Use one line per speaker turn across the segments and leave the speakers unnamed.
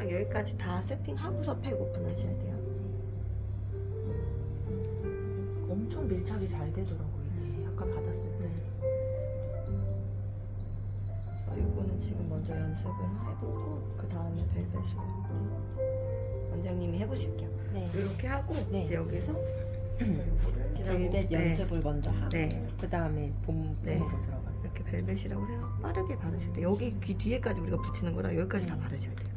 딱 여기까지 다 세팅하고서 팩 오픈하셔야 돼요.
엄청 밀착이 잘 되더라고요. 이게 아까 받았을 때.
어, 이거는 지금 먼저 연습을 해보고 그 다음에 벨벳으로 원장님이 해보실게요.
네.
이렇게 하고
네.
이제 여기서
벨벳
네.
연습을 먼저 하고
네.
그 다음에 봄으로
네.
들어가.
이렇게 벨벳이라고 해서 빠르게 바르셔야 돼요. 여기 귀 뒤에까지 우리가 붙이는 거라 여기까지 다 바르셔야 돼요.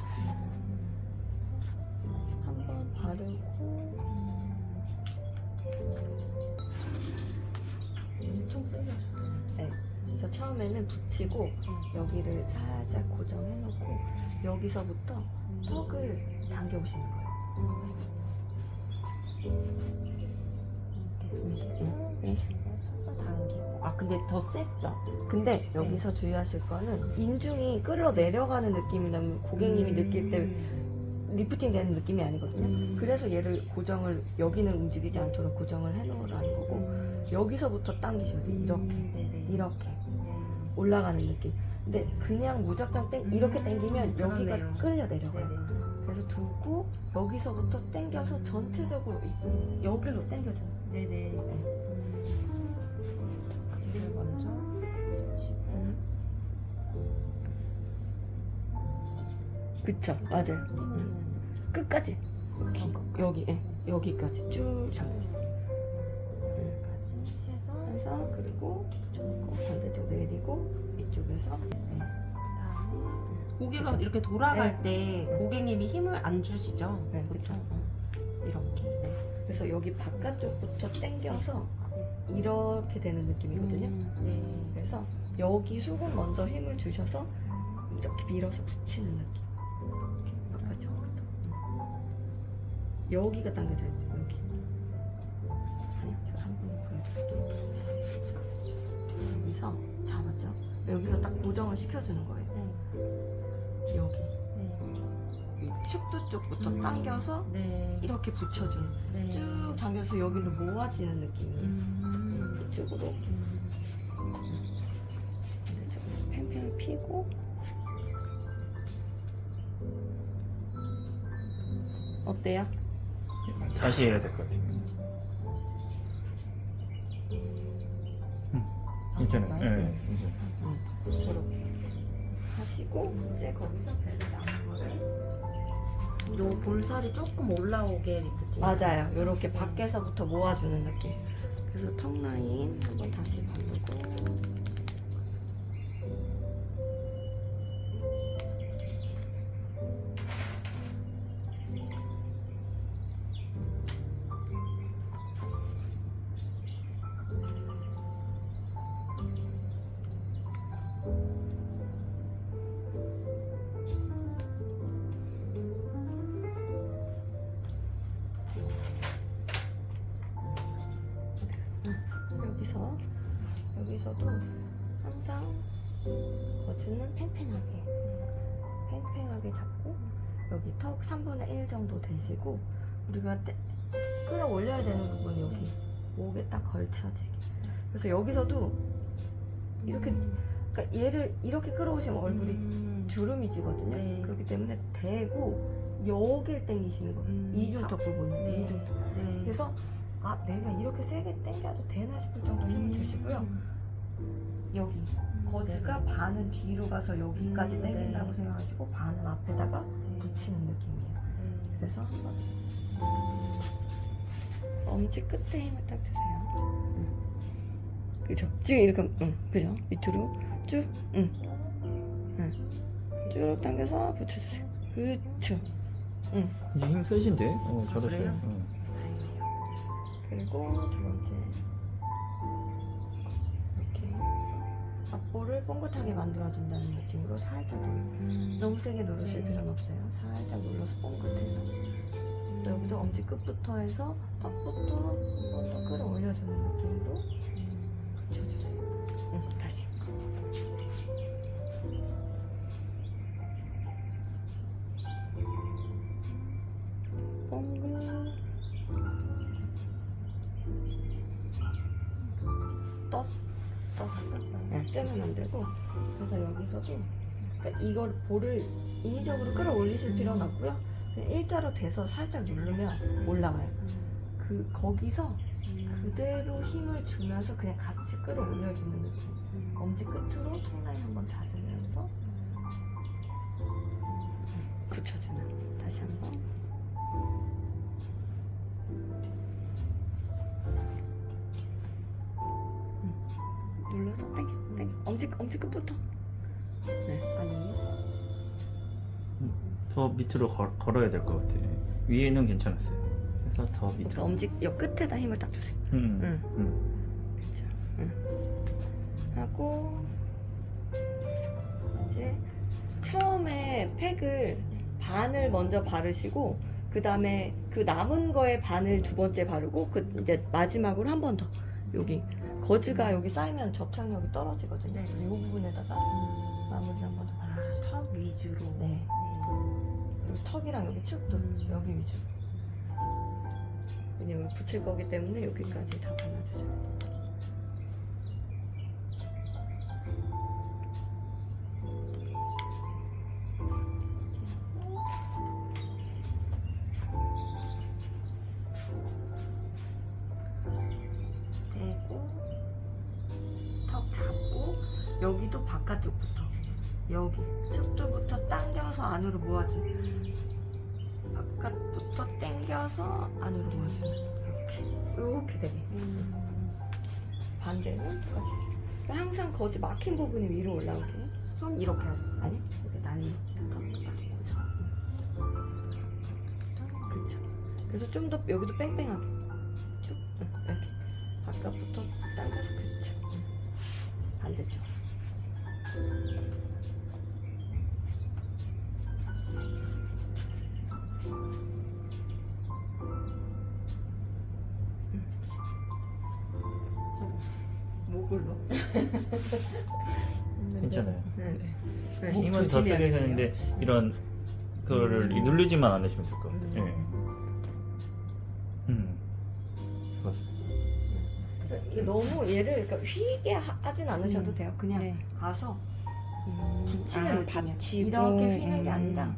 하셨어요.
네. 그래서 처음에는 붙이고 여기를 살짝 고정해 놓고 여기서부터 턱을 당겨 보시는 거예요.
손을 당기고. 아 근데 더 셌죠?
근데 여기서 주의하실 거는 인중이 끌어 내려가는 느낌이 나면 고객님이 느낄 때 리프팅 되는 느낌이 아니거든요.
음.
그래서 얘를 고정을 여기는 움직이지 않도록 고정을 해 놓으라는 거고
음.
여기서부터 당기셔야 돼요. 이렇게
네네.
이렇게
네.
올라가는 느낌. 근데 그냥 무작정 땡 이렇게
음,
당기면 여기가. 끌려 내려가요. 그래서 두고 여기서부터 당겨서 전체적으로 이- 여기로 당겨줘요.
네네. 이걸 먼저 붙이고
그쵸, 맞아요.
당기는
끝까지
여기
여기 예, 여기까지 쭉 잡아요.
여기까지 해서
그리고 붙여놓고 반대쪽 내리고 이쪽에서 네.
그다음에 고개가 이렇게 돌아갈 때 고객님이 힘을 안 주시죠?
네, 그렇죠.
이렇게.
그래서 여기 바깥쪽부터 당겨서 이렇게 되는 느낌이거든요.
음, 네.
그래서 여기 속은 먼저 힘을 주셔서 이렇게 밀어서 붙이는 느낌. 바깥쪽부터. 여기가 당겨져야 돼요. 여기. 네, 제가 한 번 보여드릴게요. 여기서 잡았죠? 여기서 딱 고정을 시켜주는 거예요.
네.
여기.
네.
이 축두 쪽부터
음.
당겨서
네.
이렇게 붙여주는.
네.
쭉 당겨서 여기로 모아지는 느낌이에요.
음.
이쪽으로. 반대쪽으로 팽팽을 피고 어때요?
다시 해야 될 것 같아요. 괜찮아요.
됐어요?
네, 괜찮아요.
이렇게 하시고 이제 거기서 벨을 남은 거를
요 볼살이 조금 올라오게 리프팅.
맞아요. 이렇게 밖에서부터 모아주는 느낌. 그래서 턱 라인 한번 다시 바르고 팽팽하게 잡고 여기 턱 3분의 1 정도 되시고 우리가 떼- 끌어올려야 되는 부분 여기 목에 딱 걸쳐지게 그래서 여기서도 이렇게 그러니까 얘를 이렇게 끌어오시면 얼굴이
음.
주름이 지거든요
네.
그렇기 때문에 대고 여기를 당기시는 거예요
음.
이중턱 부분은
네.
이중턱
네.
그래서 아 내가 이렇게 세게 당겨도 되나 싶을 정도 힘을 주시고요 여기 거즈가 반은 뒤로 가서 여기까지
음,
당긴다고
네.
생각하시고 반은 앞에다가
네.
붙이는 느낌이에요
네.
그래서 한번 엄지 끝에 힘을 딱 주세요 응. 그죠? 지금 이렇게 응, 그죠? 밑으로 쭉 응. 응. 쭉 당겨서 붙여주세요 그렇죠
이제 힘 쓰신데? 어? 어.
그리고 두 번째 앞볼을 뻥긋하게 만들어준다는 느낌으로 살짝 눌러
음.
너무 세게 누르실
네.
필요는 없어요. 살짝 눌러서 뻥긋해서 또 여기서 엄지 끝부터 해서 턱부터 한 번 더 끌어올려주는 느낌으로 붙여주세요. 응, 다시. 뻥긋 떴, 떴어 네, 떼면 안 되고 그래서 여기서도 그러니까 이걸 볼을 인위적으로 끌어올리실 필요는 없고요. 그냥 일자로 돼서 살짝 누르면 올라와요. 그 거기서 그대로 힘을 주면서 그냥 같이 끌어올려주는 느낌. 엄지 끝으로 턱라인 한번 잡으면서 붙여주는. 다시 한번. 눌러서 땡겨, 땡겨. 엄지 엄지 끝부터. 네, 아니.
더 밑으로 걸, 걸어야 될 것 같아. 위에는 괜찮았어요. 그래서 더
그러니까
밑으로.
엄지 옆 끝에다 힘을 딱 주세요.
음,
응.
음.
그렇죠. 응. 하고 이제 처음에 팩을 반을 먼저 바르시고 그 다음에 그 남은 거에 반을 두 번째 바르고 그 이제 마지막으로 한 번 더 여기 거즈가 여기 쌓이면 접착력이 떨어지거든요.
네.
그래서 이 부분에다가 마무리 한번 더 발라주세요.
턱 위주로.
네. 여기 턱이랑 여기 축도
음.
여기 위주로. 왜냐면 붙일 거기 때문에 여기까지 다 발라주세요. 바깥쪽부터 여기 척도부터 당겨서 안으로 모아주는 바깥부터 당겨서 안으로 모아주는 이렇게. 이렇게 되게 반대는 똑같이 항상 거지 막힌 부분이 위로 올라오게.
손 이렇게 하셨어요?
아니 날리 그렇죠 그래서 좀 더 여기도 뺑뺑하게. 쭉. 응, 이렇게. 바깥부터 당겨서 응. 반대쪽
괜찮아요.
네. 네.
힘은 더 세게. 되는데 이런 그거를
음.
누르지만 않으시면 될 것 같아요.
음. 이게 너무 얘를 그러니까 휘게 하- 하진 않으셔도
음.
돼요. 그냥
네.
가서
음.
붙이는
아,
느낌이야.
받치고.
이렇게 휘는 게
음.
아니라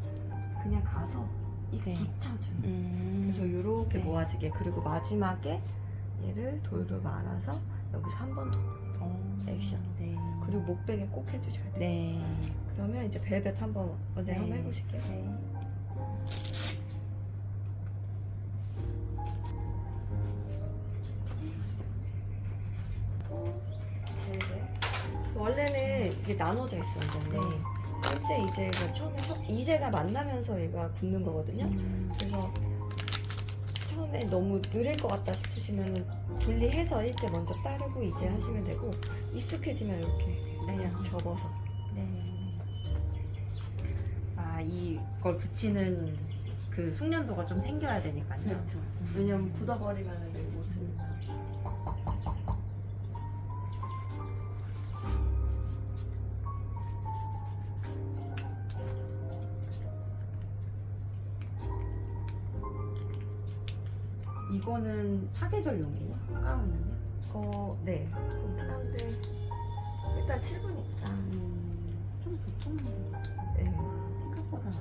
그냥 가서 이렇게
네.
붙여주는.
음.
그래서 이렇게
네.
모아지게 그리고 마지막에 얘를 돌돌 말아서 여기서 한 번 더.
어,
액션.
네.
그리고 목베개 꼭 해주셔야 돼요.
네.
그러면 이제 벨벳 한번 언제
네.
한번 해보실게요.
네.
벨벳. 원래는 이게 나눠져. 완전히.
네.
실제 이제가 처음에 첫- 이제가 만나면서 얘가 붙는 거거든요.
음.
그래서 처음에 너무 느릴 것 같다 싶으시면 분리해서 일제 먼저 따르고 이제 하시면 되고 익숙해지면 이렇게 그냥 접어서
네. 아, 이걸 붙이는 그 숙련도가 좀 생겨야 되니까요.
그렇죠. 왜냐면 굳어버리면 못 쓰니
이거는 사계절용이에요? 가운은요?
어, 네. 근데 일단 7분이니까.
음, 좀 보통
네.
생각보다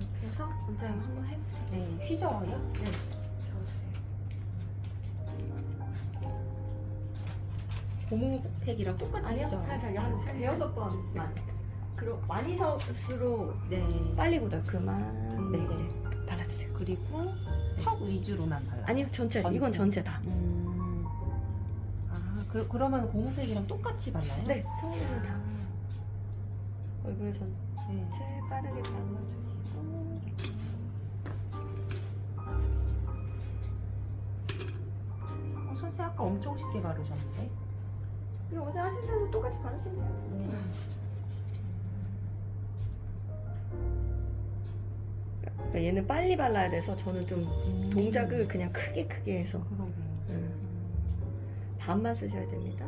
이렇게 해서 원장님 한번 해보세요.
네, 휘저어요?
네. 저어주세요.
고무 팩이랑 똑같이
아니요,
휘저어요?
살살 한
살살.
대여섯 번만. 그리고 많이 서수록
네.
빨리 굳어요. 그만.
음,
네.
네.
발라주세요.
그리고 턱 위주로만 발라.
아니요, 전체.
전체.
이건 전체다.
음. 아, 그, 그러면 고무팩이랑 똑같이 발라요?
네, 처음에는 다.
아,
얼굴에 전체
네.
빠르게 발라주시고.
어, 선생님 아까 엄청 쉽게 바르셨는데?
그냥 어제 하신 대로 똑같이 바르시면 돼요. 그러니까 얘는 빨리 발라야 돼서 저는 좀 동작을 그냥 크게 크게 해서
그러게요.
음. 반만 쓰셔야 됩니다.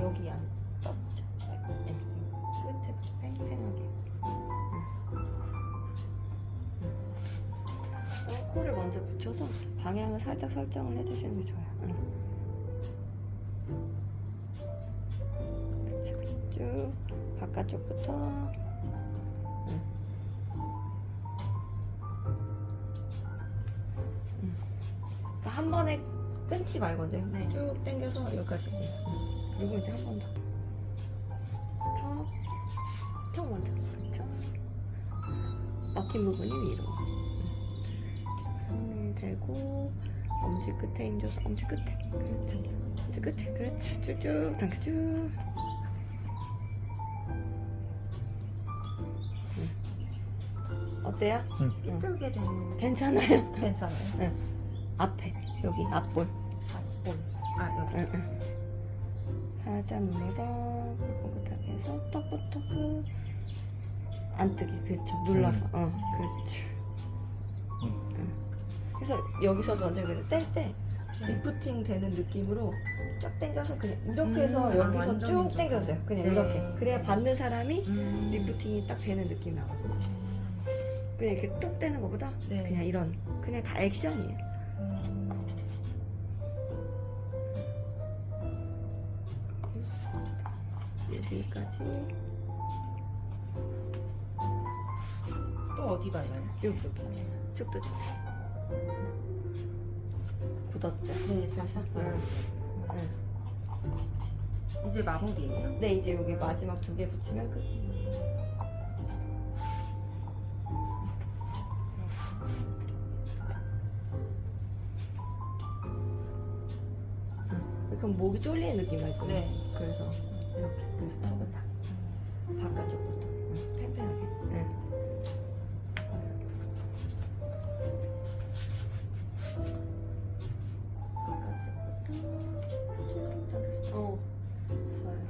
여기 안 떠보죠. 네. 끝에부터 팽팽하게. 어, 코를 먼저 붙여서 방향을 살짝 설정을 해주시는 게 좋아요. 응. 쭉 바깥쪽부터 응. 응. 한 번에 끊지 말고 네.
네.
쭉 당겨서 여기까지. 응. 그리고 이제 한 번 더. 턱, 턱 먼저. 그렇죠. 막힌 부분이 위로. 손을 대고 엄지 끝에 힘줘서 엄지 끝에. 그렇죠. 엄지 끝에. 그렇지. 쭉쭉 당겨 쭉. 응. 어때요?
삐뚤게 되는
괜찮아요.
괜찮아요.
앞에 여기 앞볼.
앞볼. 아 여기.
응, 응. 살짝 눌러서 뽀긋하게 해서 턱부터 그안 뜨게. 그렇죠. 눌러서. 어 그렇죠.
음.
그래서 여기서도 완전 그래. 뗄때 리프팅 되는 느낌으로 쫙 당겨서 그냥 이렇게 해서
음,
여기서 쭉. 당겨주세요. 그냥
네.
이렇게. 그래야 받는 사람이
음.
리프팅이 딱 되는 느낌이 나거든요 그냥 이렇게 뚝 떼는 것보다
네.
그냥 이런. 그냥 다 액션이에요 여기까지
또 어디 발라요?
여기 여기 축도 좀 굳었죠?
네, 잘 썼어요 이제.
응.
이제 마무리예요.
네 이제 여기 마지막 두 개 붙이면 끝 응. 그럼 목이 쫄리는 느낌 날 거예요
네.
그래서 이렇게 그래서 턱을 딱 바깥쪽부터 응, 팽팽하게 응. 바깥쪽부터 쭉 당겨서 어 좋아요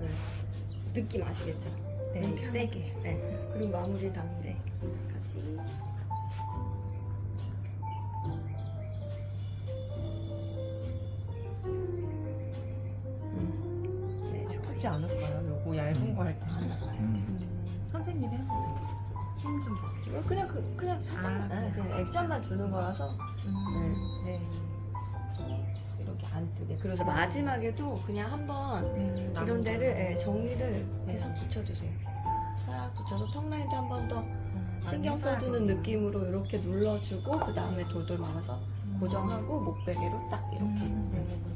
네. 느낌 아시겠죠? 네
이렇게 하면
세게 네. 그리고 마무리 당대 까지 그냥 그 그냥 살짝만
아,
네, 그냥 액션만 주는 거라서
음. 네.
이렇게 안 뜨게 그래서 마지막에도 그냥 한번
음,
이런 데를 예, 정리를
네.
계속 붙여주세요 싹 붙여서 턱 라인도 한 번더
음,
신경 써주는. 느낌으로 이렇게 눌러주고 그 다음에 돌돌 말아서
음.
고정하고 목베개로 딱 이렇게
음, 네.